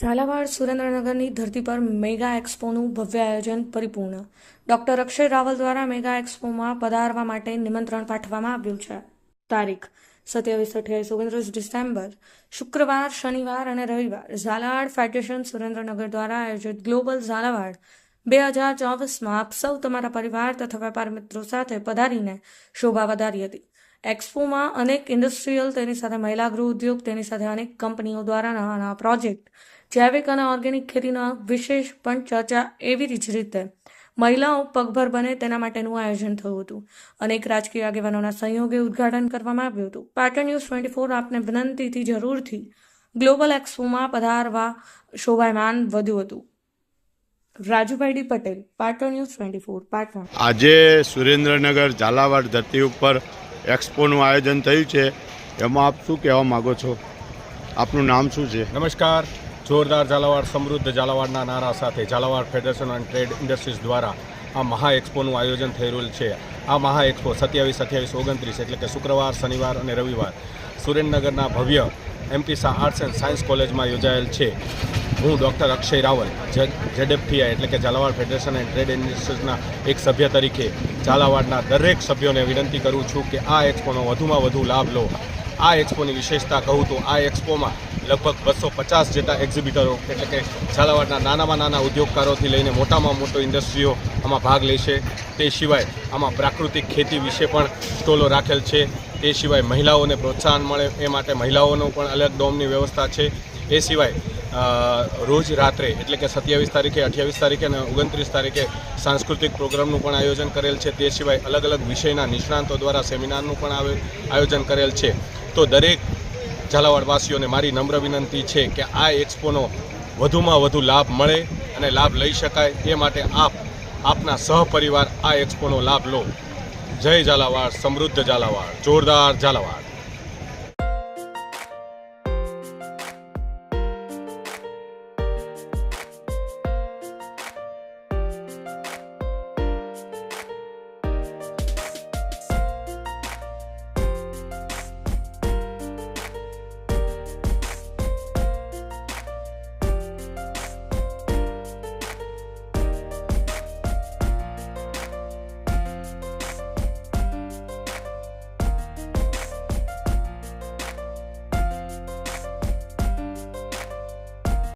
ઝાલાવાડ સુરેન્દ્રનગરની ધરતી પર મેગા એક્સપોનું ભવ્ય આયોજન પરિપૂર્ણ. ડોક્ટર અક્ષય રાવલ દ્વારા મેગા એક્સપોમાં પધારવા માટે નિમંત્રણ પાઠવવામાં આવ્યું છે. તારીખ, સત્યાવીસ અઠ્યાવીસ ઓગણત્રીસ ડિસેમ્બર, શુક્રવાર, શનિવાર અને રવિવાર. ઝાલાવાડ ફેડરેશન સુરેન્દ્રનગર દ્વારા આયોજિત ગ્લોબલ ઝાલાવાડ બે હજાર ચોવીસમાં આપ સૌ તમારા પરિવાર તથા વેપાર મિત્રો સાથે પધારીને શોભા વધારી હતી. એક્સપોમાં અનેક ઇન્ડસ્ટ્રીયલ, તેની સાથે મહિલા ગૃહ ઉદ્યોગ, તેની સાથે અનેક કંપનીઓ દ્વારા નવા નવા પ્રોજેક્ટ જૈવિક અને ઓર્ગેનિક ખેતીના વિશેષ પણ ચર્ચા એવી જ રીતે મહિલાઓ પગભર બને તેના માટેનું આયોજન થયું હતું. અનેક રાજકીય આગેવાનોના સંયોગે ઉદ્ઘાટન કરવામાં આવ્યું હતું. પાટણ ન્યૂઝ ટ્વેન્ટી ફોર આપને વિનંતીથી જરૂરથી ગ્લોબલ એક્સપોમાં પધારવા શોભાયમાન વધ્યું હતું. Rajubhai D Patel Patan news twenty four Patan. આજે સુરેન્દ્રનગર ઝાલાવાડ ધરતી ઉપર એક્સપોનું આયોજન થયું છે. એમાં આપ શું કહેવા માગો છો? આપનું નામ શું છે? નમસ્કાર. જોરદાર ઝાલાવાડ, સમૃદ્ધ ઝાલાવાડના નારા સાથે Zalawad federation and trade industries દ્વારા આ મહા એક્સપોનું આયોજન થઈ રહ્યું છે. આ મહા એક્સપો સત્યાવીસ, અઠ્યાવીસ, ઓગણત્રીસ એટલે કે શુક્રવાર, શનિવાર અને રવિવાર સુરેન્દ્રનગરના ભવ્ય MP Shah arts and science કોલેજમાં યોજાયેલ છે. હું ડૉક્ટર અક્ષય રાવલ જેડેફટીઆઈ એટલે કે ઝાલાવાડ ફેડરેશન એન્ડ ટ્રેડ ઇન્ડસ્ટ્રીઝના એક સભ્ય તરીકે ઝાલાવાડના દરેક સભ્યોને વિનંતી કરું છું કે આ એક્સપોનો વધુમાં વધુ લાભ લો. આ એક્સપોની વિશેષતા કહું તો આ એક્સપોમાં લગભગ બસો પચાસ જેટલા એક્ઝિબિટરો એટલે કે ઝાલાવાડના નાનામાં નાના ઉદ્યોગકારોથી લઈને મોટામાં મોટો ઇન્ડસ્ટ્રીઓ આમાં ભાગ લેશે તે સિવાય આમાં પ્રાકૃતિક ખેતી વિશે પણ સ્ટોલો રાખેલ છે. તે સિવાય મહિલાઓને પ્રોત્સાહન મળે, એ માટે મહિલાઓનો પણ અલગ ડોમની વ્યવસ્થા છે. એ સિવાય રોજ રાત્રે એટલે કે સત્યાવીસ તારીખે, અઠ્યાવીસ તારીખે અને ઓગણત્રીસ તારીખે સાંસ્કૃતિક પ્રોગ્રામનું પણ આયોજન કરેલ છે. તે સિવાય અલગ અલગ વિષયના નિષ્ણાંતો દ્વારા સેમિનારનું પણ આયોજન કરેલ છે. તો દરેક ઝાલાવાડવાસીઓને મારી નમ્ર વિનંતી છે કે આ એક્સપોનો વધુમાં વધુ લાભ મળે અને લાભ લઈ શકાય એ માટે આપ, આપના સહપરિવાર આ એક્સપોનો લાભ લો. જય ઝાલાવાડ, સમૃદ્ધ ઝાલાવાડ, જોરદાર ઝાલાવાડ.